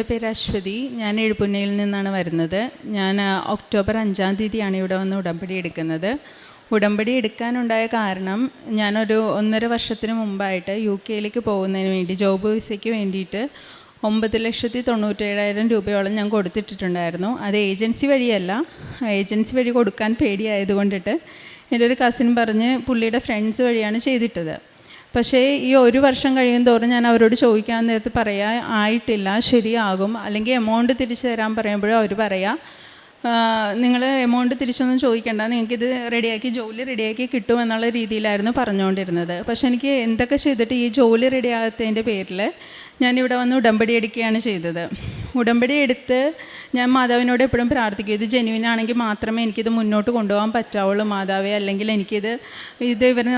എന്റെ പേര് അശ്വതി. ഞാൻ എഴുപുന്നയിൽ നിന്നാണ് വരുന്നത്. ഞാൻ ഒക്ടോബർ അഞ്ചാം തീയതിയാണ് ഇവിടെ വന്ന് ഉടമ്പടി എടുക്കുന്നത്. ഉടമ്പടി എടുക്കാനുണ്ടായ കാരണം ഞാനൊരു ഒന്നര വർഷത്തിന് മുമ്പായിട്ട് യു കെയിലേക്ക് പോകുന്നതിന് വേണ്ടി ജോബ് വിസയ്ക്ക് വേണ്ടിയിട്ട് ഒമ്പത് ലക്ഷത്തി തൊണ്ണൂറ്റേഴായിരം രൂപയോളം ഞാൻ കൊടുത്തിട്ടിട്ടുണ്ടായിരുന്നു. അത് ഏജൻസി വഴിയല്ല. ഏജൻസി വഴി കൊടുക്കാൻ പേടിയായതുകൊണ്ടിട്ട് എന്റെ ഒരു കസിൻ പറഞ്ഞ് പുള്ളിയുടെ ഫ്രണ്ട്സ് വഴിയാണ് ചെയ്തിട്ടത്. പക്ഷേ ഈ ഒരു വർഷം കഴിയും തോറും ഞാൻ അവരോട് ചോദിക്കാൻ നേരത്ത് പറയാ ആയിട്ടില്ല ശരിയാകും. അല്ലെങ്കിൽ എമൗണ്ട് തിരിച്ചു തരാൻ പറയുമ്പോഴും അവർ പറയാം നിങ്ങൾ എമൗണ്ട് തിരിച്ചൊന്നും ചോദിക്കേണ്ട. നിങ്ങൾക്കിത് റെഡിയാക്കി ജോലി റെഡിയാക്കി കിട്ടും എന്നുള്ള രീതിയിലായിരുന്നു പറഞ്ഞുകൊണ്ടിരുന്നത്. പക്ഷെ എനിക്ക് എന്തൊക്കെ ചെയ്തിട്ട് ഈ ജോലി റെഡിയാകാത്തതിന്റെ പേരിൽ ഞാനിവിടെ വന്ന് ഉടമ്പടി എടുക്കുകയാണ് ചെയ്തത്. ഉടമ്പടി എടുത്ത് ഞാൻ മാതാവിനോട് എപ്പോഴും പ്രാർത്ഥിക്കും ഇത് ജെനുവിൻ ആണെങ്കിൽ മാത്രമേ എനിക്കിത് മുന്നോട്ട് കൊണ്ടുപോകാൻ പറ്റാവുള്ളൂ മാതാവേ അല്ലെങ്കിൽ എനിക്കിത് ഇത് ഇവർ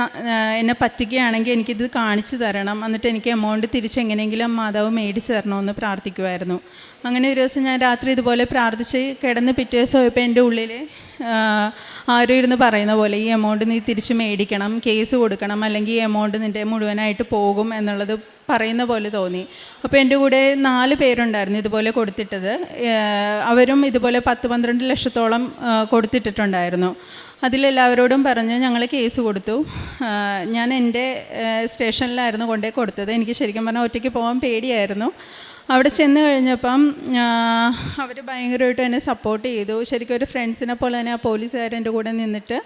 എന്നെ പറ്റുകയാണെങ്കിൽ എനിക്കിത് കാണിച്ചു തരണം. എന്നിട്ട് എനിക്ക് എമൗണ്ട് തിരിച്ചെങ്ങനെയെങ്കിലും മാതാവ് മേടിച്ച് തരണമെന്ന് പ്രാർത്ഥിക്കുമായിരുന്നു അങ്ങനെ ഒരു ദിവസം ഞാൻ രാത്രി ഇതുപോലെ പ്രാർത്ഥിച്ച് കിടന്ന് പിറ്റേ ദിവസം പോയപ്പോൾ എന്റെ ഉള്ളിൽ ആരും ഇരുന്ന് പറയുന്ന പോലെ ഈ എമൗണ്ട് നീ തിരിച്ച് മേടിക്കണം കേസ് കൊടുക്കണം അല്ലെങ്കിൽ ഈ എമൗണ്ട് നിന്റെ മുഴുവനായിട്ട് പോകും എന്നുള്ളത് പറയുന്ന പോലെ തോന്നി. അപ്പോൾ എന്റെ കൂടെ നാല് പേരുണ്ടായിരുന്നു ഇതുപോലെ കൊടുത്തിട്ടത്. അവരും ഇതുപോലെ പത്ത് പന്ത്രണ്ട് ലക്ഷത്തോളം കൊടുത്തിട്ടിട്ടുണ്ടായിരുന്നു. അതിലെല്ലാവരോടും പറഞ്ഞ് ഞങ്ങൾ കേസ് കൊടുത്തു. ഞാൻ എന്റെ സ്റ്റേഷനിലായിരുന്നു കൊണ്ടേ കൊടുത്തത്. എനിക്ക് ശരിക്കും പറഞ്ഞാൽ ഒറ്റയ്ക്ക് പോകാൻ പേടിയായിരുന്നു. അവിടെ ചെന്ന് കഴിഞ്ഞപ്പം അവർ ഭയങ്കരമായിട്ട് എന്നെ സപ്പോർട്ട് ചെയ്തു. ശരിക്കും ഒരു ഫ്രണ്ട്സിനെ പോലെ തന്നെ ആ പോലീസുകാരന്റെ കൂടെ നിന്നിട്ട്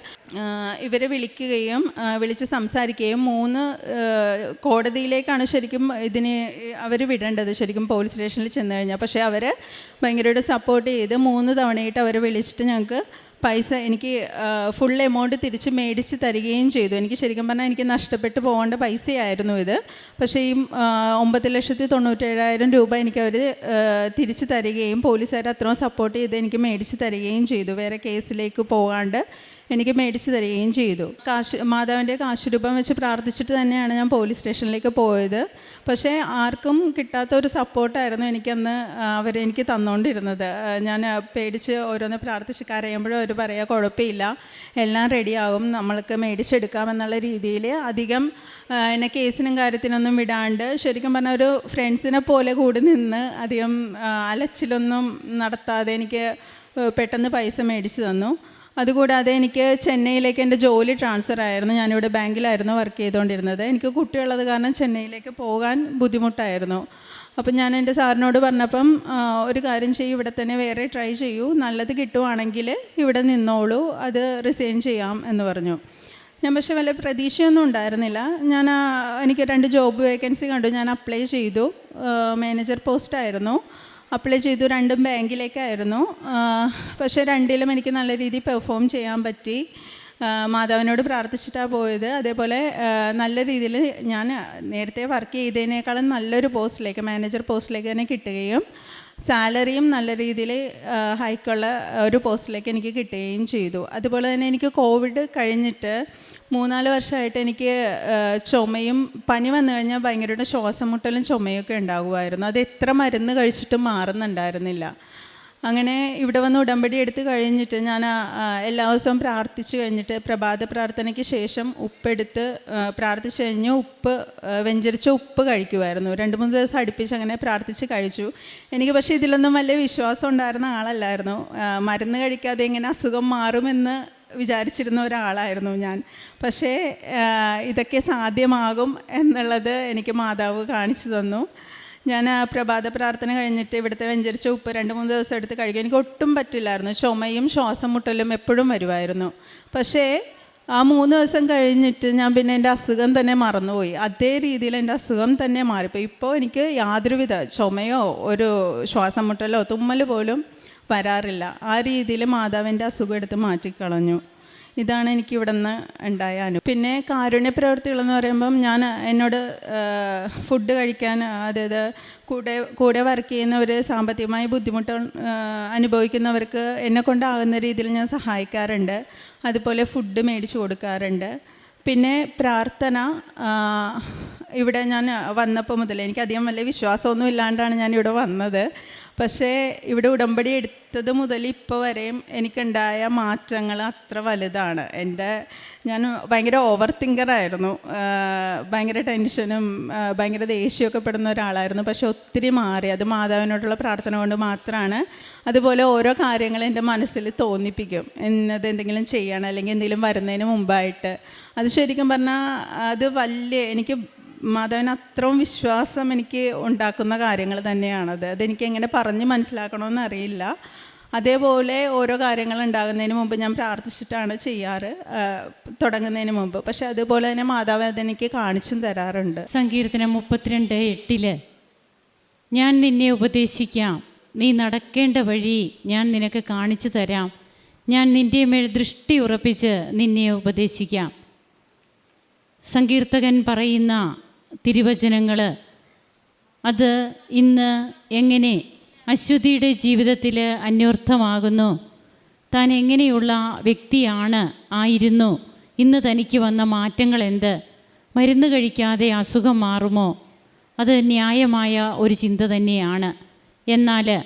ഇവരെ വിളിക്കുകയും വിളിച്ച് സംസാരിക്കുകയും മൂന്ന് കോടതിയിലേക്കാണ് ശരിക്കും ഇതിന് അവർ വിടേണ്ടത് ശരിക്കും പോലീസ് സ്റ്റേഷനിൽ ചെന്ന് കഴിഞ്ഞാൽ പക്ഷേ അവർ ഭയങ്കരമായിട്ട് സപ്പോർട്ട് ചെയ്ത് മൂന്ന് തവണയായിട്ട് അവരെ വിളിച്ചിട്ട് ഞങ്ങൾക്ക് പൈസ എനിക്ക് ഫുൾ എമൗണ്ട് തിരിച്ച് മേടിച്ച് തരികയും ചെയ്തു. എനിക്ക് ശരിക്കും പറഞ്ഞാൽ എനിക്ക് നഷ്ടപ്പെട്ടു പോകേണ്ട പൈസയായിരുന്നു ഇത്. പക്ഷേ ഈ ഒമ്പത് ലക്ഷത്തി തൊണ്ണൂറ്റേഴായിരം രൂപ എനിക്ക് അവർ തിരിച്ച് തരികയും പോലീസുകാർ അത്രയും സപ്പോർട്ട് ചെയ്ത് എനിക്ക് മേടിച്ച് തരികയും ചെയ്തു. വേറെ കേസിലേക്ക് പോകാണ്ട് എനിക്ക് മേടിച്ച് തരികയും ചെയ്തു. കാശ് മാതാവിന്റെ കാശുരൂപം വെച്ച് പ്രാർത്ഥിച്ചിട്ട് തന്നെയാണ് ഞാൻ പോലീസ് സ്റ്റേഷനിലേക്ക് പോയത്. പക്ഷേ ആർക്കും കിട്ടാത്ത ഒരു സപ്പോർട്ടായിരുന്നു എനിക്കന്ന് അവർ എനിക്ക് തന്നുകൊണ്ടിരുന്നത് ഞാൻ പേടിച്ച് ഓരോന്ന് പ്രാർത്ഥിച്ച് കരയുമ്പോഴും അവർ പറയുക കുഴപ്പമില്ല. എല്ലാം റെഡിയാകും. നമ്മൾക്ക് മേടിച്ചെടുക്കാമെന്നുള്ള രീതിയിൽ അധികം എന്നെ കേസിനും കാര്യത്തിനൊന്നും വിടാണ്ട് ശരിക്കും പറഞ്ഞാൽ ഒരു ഫ്രണ്ട്സിനെ പോലെ കൂടി നിന്ന് അധികം അലച്ചിലൊന്നും നടത്താതെ എനിക്ക് പെട്ടെന്ന് പൈസ മേടിച്ച് തന്നു. അതുകൂടാതെ എനിക്ക് ചെന്നൈയിലേക്ക് എന്റെ ജോലി ട്രാൻസ്ഫർ ആയിരുന്നു. ഞാനിവിടെ ബാങ്കിലായിരുന്നു വർക്ക് ചെയ്തുകൊണ്ടിരുന്നത്. എനിക്ക് കുട്ടിയുള്ളത് കാരണം ചെന്നൈയിലേക്ക് പോകാൻ ബുദ്ധിമുട്ടായിരുന്നു. അപ്പം ഞാൻ എന്റെ സാറിനോട് പറഞ്ഞപ്പം ഒരു കാര്യം ചെയ്യും ഇവിടെ തന്നെ വേറെ ട്രൈ ചെയ്യൂ. നല്ലത് കിട്ടുവാണെങ്കിൽ ഇവിടെ നിന്നോളൂ. അത് റിസൈൻ ചെയ്യാം എന്ന് പറഞ്ഞു. ഞാൻ പക്ഷെ വല്ല പ്രതീക്ഷയൊന്നും ഉണ്ടായിരുന്നില്ല. ഞാൻ എനിക്ക് രണ്ട് ജോബ് വേക്കൻസി കണ്ടു. ഞാൻ അപ്ലൈ ചെയ്തു. മാനേജർ പോസ്റ്റായിരുന്നു അപ്ലൈ ചെയ്തു. രണ്ടും ബാങ്കിലേക്കായിരുന്നു. പക്ഷേ രണ്ടിലും എനിക്ക് നല്ല രീതിയിൽ പെർഫോം ചെയ്യാൻ പറ്റി. മാതാവിനോട് പ്രാർത്ഥിച്ചിട്ടാണ് പോയത്. അതേപോലെ നല്ല രീതിയിൽ ഞാൻ നേരത്തെ വർക്ക് ചെയ്തതിനേക്കാളും നല്ലൊരു പോസ്റ്റിലേക്ക് മാനേജർ പോസ്റ്റിലേക്ക് തന്നെ കിട്ടുകയും സാലറിയും നല്ല രീതിയിൽ ഹൈക്കുള്ള ഒരു പോസ്റ്റിലേക്ക് എനിക്ക് കിട്ടുകയും ചെയ്തു. അതുപോലെ തന്നെ എനിക്ക് കോവിഡ് കഴിഞ്ഞിട്ട് മൂന്നാൽ വർഷമായിട്ട് എനിക്ക് ചുമയും പനി വന്നു കഴിഞ്ഞാൽ ഭയങ്കരമായിട്ട് ശ്വാസം മുട്ടലും ചുമയൊക്കെ ഉണ്ടാകുമായിരുന്നു. അത് എത്ര മരുന്ന് കഴിച്ചിട്ടും മാറുന്നുണ്ടായിരുന്നില്ല. അങ്ങനെ ഇവിടെ വന്ന് ഉടമ്പടി എടുത്ത് കഴിഞ്ഞിട്ട് ഞാൻ എല്ലാ ദിവസവും പ്രാർത്ഥിച്ചു കഴിഞ്ഞിട്ട് പ്രഭാത പ്രാർത്ഥനയ്ക്ക് ശേഷം ഉപ്പെടുത്ത് പ്രാർത്ഥിച്ചു കഴിഞ്ഞ് ഉപ്പ് വെഞ്ചരിച്ച ഉപ്പ് കഴിക്കുമായിരുന്നു. രണ്ട് മൂന്ന് ദിവസം അടുപ്പിച്ച് അങ്ങനെ പ്രാർത്ഥിച്ച് കഴിച്ചു. എനിക്ക് പക്ഷേ ഇതിലൊന്നും വലിയ വിശ്വാസം ഉണ്ടായിരുന്ന ആളല്ലായിരുന്നു. മരുന്ന് കഴിക്കാതെ എങ്ങനെ അസുഖം മാറുമെന്ന് വിചാരിച്ചിരുന്ന ഒരാളായിരുന്നു ഞാൻ. പക്ഷേ ഇതൊക്കെ സാധ്യമാകും എന്നുള്ളത് എനിക്ക് മാതാവ് കാണിച്ചു തന്നു. ഞാൻ പ്രഭാത പ്രാർത്ഥന കഴിഞ്ഞിട്ട് ഇവിടുത്തെ വെഞ്ചരിച്ച ഉപ്പ് രണ്ട് മൂന്ന് ദിവസം എടുത്ത് കഴിക്കും എനിക്ക് ഒട്ടും പറ്റില്ലായിരുന്നു. ചുമയും ശ്വാസം മുട്ടലും എപ്പോഴും വരുമായിരുന്നു. പക്ഷേ ആ മൂന്ന് ദിവസം കഴിഞ്ഞിട്ട് ഞാൻ പിന്നെ എന്റെ അസുഖം തന്നെ മറന്നുപോയി. അതേ രീതിയിൽ എന്റെ അസുഖം തന്നെ മാറിപ്പോയി. ഇപ്പോൾ എനിക്ക് യാതൊരുവിധ ചുമയോ ഒരു ശ്വാസം മുട്ടലോ തുമ്മൽ പോലും വരാറില്ല. ആ രീതിയിൽ മാതാവിന്റെ അസുഖം എടുത്ത് മാറ്റിക്കളഞ്ഞു. ഇതാണ് എനിക്ക് ഇവിടെ നിന്ന് ഉണ്ടായ അനുഭവം പിന്നെ കാരുണ്യ പ്രവർത്തികളെന്ന് പറയുമ്പം ഞാൻ എന്നോട് ഫുഡ് കഴിക്കാൻ അതായത് കൂടെ കൂടെ വർക്ക് ചെയ്യുന്നവർ സാമ്പത്തികമായി ബുദ്ധിമുട്ട് അനുഭവിക്കുന്നവർക്ക് എന്നെ കൊണ്ടാകുന്ന രീതിയിൽ ഞാൻ സഹായിക്കാറുണ്ട്. അതുപോലെ ഫുഡ് മേടിച്ചു കൊടുക്കാറുണ്ട്. പിന്നെ പ്രാർത്ഥന ഇവിടെ ഞാൻ വന്നപ്പോൾ മുതൽ എനിക്ക് അധികം വലിയ വിശ്വാസമൊന്നും ഇല്ലാണ്ടാണ് ഞാൻ ഇവിടെ വന്നത്. പക്ഷേ ഇവിടെ ഉടമ്പടി എടുത്തത് മുതൽ ഇപ്പോൾ വരെയും എനിക്കുണ്ടായ മാറ്റങ്ങൾ അത്ര വലുതാണ്. എന്റെ ഞാൻ ഭയങ്കര ഓവർ തിങ്കറായിരുന്നു ഭയങ്കര ടെൻഷനും ഭയങ്കര ദേഷ്യമൊക്കെ പെടുന്ന ഒരാളായിരുന്നു. പക്ഷെ ഒത്തിരി മാറി. അത് മാതാവിനോടുള്ള പ്രാർത്ഥന കൊണ്ട് മാത്രമാണ് അതുപോലെ ഓരോ കാര്യങ്ങൾ എന്റെ മനസ്സിൽ തോന്നിപ്പിക്കും. എന്നത് എന്തെങ്കിലും ചെയ്യണം അല്ലെങ്കിൽ എന്തെങ്കിലും വരുന്നതിന് മുമ്പായിട്ട്. അത് ശരിക്കും പറഞ്ഞാൽ അത് വലിയ എനിക്ക് മാധവൻ അത്രയും വിശ്വാസം എനിക്ക് ഉണ്ടാക്കുന്ന കാര്യങ്ങൾ തന്നെയാണത്. അതെനിക്ക് എങ്ങനെ പറഞ്ഞ് മനസ്സിലാക്കണമെന്ന് അറിയില്ല. അതേപോലെ ഓരോ കാര്യങ്ങൾ ഉണ്ടാകുന്നതിന് മുമ്പ് ഞാൻ പ്രാർത്ഥിച്ചിട്ടാണ് ചെയ്യാറ് തുടങ്ങുന്നതിന് മുമ്പ്. പക്ഷെ അതുപോലെ തന്നെ മാതാവ് അതെനിക്ക് കാണിച്ചും തരാറുണ്ട്. സങ്കീർത്തനം മുപ്പത്തിരണ്ട് എട്ടിൽ ഞാൻ നിന്നെ ഉപദേശിക്കാം. നീ നടക്കേണ്ട വഴി ഞാൻ നിനക്ക് കാണിച്ചു തരാം. ഞാൻ നിന്റെ മേൽ ദൃഷ്ടി ഉറപ്പിച്ച് നിന്നെ ഉപദേശിക്കാം. സങ്കീർത്തകൻ പറയുന്ന തിരുവചനങ്ങൾ അത് ഇന്ന് എങ്ങനെ അശ്വതിയുടെ ജീവിതത്തിൽ അന്വർത്ഥമാകുന്നു? താൻ എങ്ങനെയുള്ള വ്യക്തിയാണ് ആയിരുന്നു? ഇന്ന് തനിക്ക് വന്ന മാറ്റങ്ങൾ എന്ത് മരുന്ന് കഴിക്കാതെ അസുഖം മാറുമോ? അത് ന്യായമായ ഒരു ചിന്ത തന്നെയാണ്. എന്നാൽ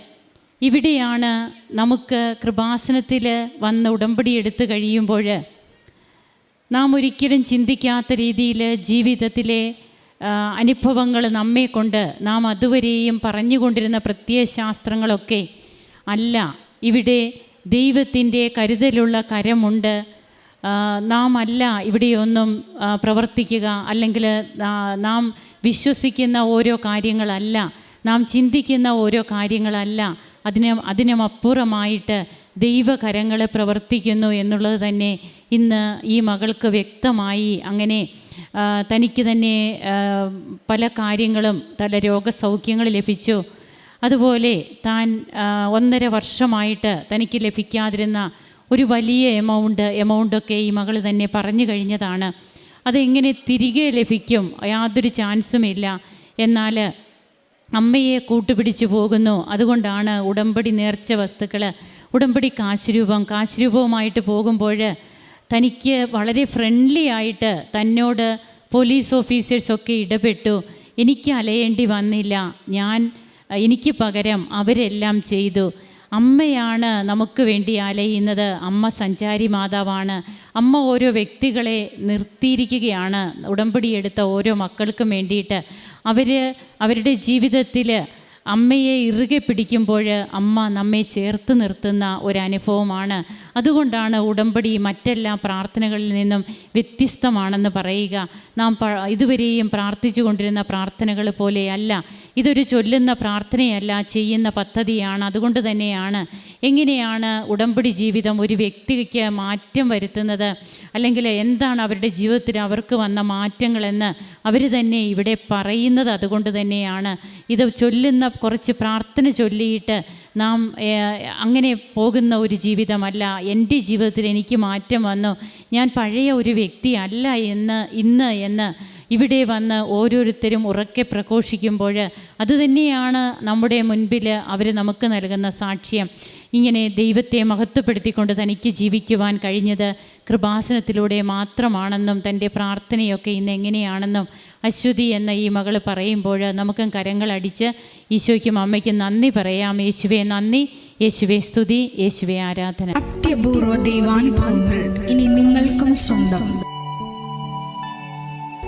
ഇവിടെയാണ് നമുക്ക് കൃപാസനത്തിൽ വന്ന് ഉടമ്പടി എടുത്തു കഴിയുമ്പോൾ നാം ഒരിക്കലും ചിന്തിക്കാത്ത രീതിയിൽ ജീവിതത്തിലെ അനുഭവങ്ങൾ നമ്മെ കൊണ്ട് നാം അതുവരെയും പറഞ്ഞുകൊണ്ടിരുന്ന പ്രത്യയശാസ്ത്രങ്ങളൊക്കെ അല്ല ഇവിടെ ദൈവത്തിന്റെ കരുതലുള്ള കരമുണ്ട്. നാം അല്ല ഇവിടെയൊന്നും പ്രവർത്തിക്കുക അല്ലെങ്കിൽ നാം വിശ്വസിക്കുന്ന ഓരോ കാര്യങ്ങളല്ല നാം ചിന്തിക്കുന്ന ഓരോ കാര്യങ്ങളല്ല അതിന് അതിനുമപ്പുറമായിട്ട് ദൈവകരങ്ങൾ പ്രവർത്തിക്കുന്നു എന്നുള്ളത് തന്നെ ഇന്ന് ഈ മകൾക്ക് വ്യക്തമായി അങ്ങനെ തനിക്ക് തന്നെ പല കാര്യങ്ങളും പല രോഗസൗഖ്യങ്ങൾ ലഭിച്ചു. അതുപോലെ താൻ ഒന്നര വർഷമായിട്ട് തനിക്ക് ലഭിക്കാതിരുന്ന ഒരു വലിയ എമൗണ്ട് എമൗണ്ടൊക്കെ ഈ മകൾ തന്നെ പറഞ്ഞു കഴിഞ്ഞതാണ്. അതെങ്ങനെ തിരികെ ലഭിക്കും? യാതൊരു ചാൻസും ഇല്ല. എന്നാൽ അമ്മയെ കൂട്ടുപിടിച്ചു പോകുന്നു. അതുകൊണ്ടാണ് ഉടമ്പടി നേർച്ച വസ്തുക്കൾ ഉടമ്പടി കാശുരൂപം കാശുരൂപവുമായിട്ട് പോകുമ്പോൾ തനിക്ക് വളരെ ഫ്രണ്ട്ലി ആയിട്ട് തന്നോട് പോലീസ് ഓഫീസേഴ്സൊക്കെ ഇടപെട്ടു. എനിക്ക് അലയേണ്ടി വന്നില്ല. ഞാൻ എനിക്ക് പകരം അവരെല്ലാം ചെയ്തു. അമ്മയാണ് നമുക്ക് വേണ്ടി അലയുന്നത്. അമ്മ സഞ്ചാരി മാതാവാണ്. അമ്മ ഓരോ വ്യക്തികളെ നിർത്തിയിരിക്കുകയാണ്. ഉടമ്പടിയെടുത്ത ഓരോ മക്കൾക്കും വേണ്ടിയിട്ട്. അവർ അവരുടെ ജീവിതത്തിൽ അമ്മയെ ഇറുകെ പിടിക്കുമ്പോൾ അമ്മ നമ്മെ ചേർത്ത് നിർത്തുന്ന ഒരനുഭവമാണ്. അതുകൊണ്ടാണ് ഉടമ്പടി മറ്റെല്ലാ പ്രാർത്ഥനകളിൽ നിന്നും വ്യത്യസ്തമാണെന്ന് പറയുക. നാം ഇതുവരെയും പ്രാർത്ഥിച്ചു കൊണ്ടിരുന്ന പ്രാർത്ഥനകൾ പോലെയല്ല ഇതൊരു ചൊല്ലുന്ന പ്രാർത്ഥനയല്ല ചെയ്യുന്ന പദ്ധതിയാണ്. അതുകൊണ്ട് തന്നെയാണ് എങ്ങനെയാണ് ഉടമ്പടി ജീവിതം ഒരു വ്യക്തിക്ക് മാറ്റം വരുത്തുന്നത്? അല്ലെങ്കിൽ എന്താണ് അവരുടെ ജീവിതത്തിൽ അവർക്ക് വന്ന മാറ്റങ്ങളെന്ന് അവർ തന്നെ ഇവിടെ പറയുന്നത് അതുകൊണ്ട് തന്നെയാണ്. ഇത് ചൊല്ലുന്ന കുറച്ച് പ്രാർത്ഥന ചൊല്ലിയിട്ട് നാം അങ്ങനെ പോകുന്ന ഒരു ജീവിതമല്ല. എന്റെ ജീവിതത്തിൽ എനിക്ക് മാറ്റം വന്നു. ഞാൻ പഴയ ഒരു വ്യക്തിയല്ല എന്ന് ഇന്ന് എന്ന് ഇവിടെ വന്ന് ഓരോരുത്തരും ഉറക്കെ പ്രഘോഷിക്കുമ്പോൾ അതുതന്നെയാണ് നമ്മുടെ മുൻപിൽ അവർ നമുക്ക് നൽകുന്ന സാക്ഷ്യം. ഇങ്ങനെ ദൈവത്തെ മഹത്വപ്പെടുത്തിക്കൊണ്ട് തനിക്ക് ജീവിക്കുവാൻ കഴിഞ്ഞത് കൃപാസനത്തിലൂടെ മാത്രമാണെന്നും തന്റെ പ്രാർത്ഥനയൊക്കെ ഇന്ന് എങ്ങനെയാണെന്നും അശ്വതി എന്ന ഈ മകൾ പറയുമ്പോൾ നമുക്കും കരങ്ങളടിച്ച് ഈശോയ്ക്കും അമ്മയ്ക്കും നന്ദി പറയാം. യേശുവെ നന്ദി. യേശുവെ സ്തുതി. യേശുവെ ആരാധന. അത്യപൂർവ ദൈവാനുഭവങ്ങൾ ഇനി നിങ്ങൾക്കും സ്വന്തം.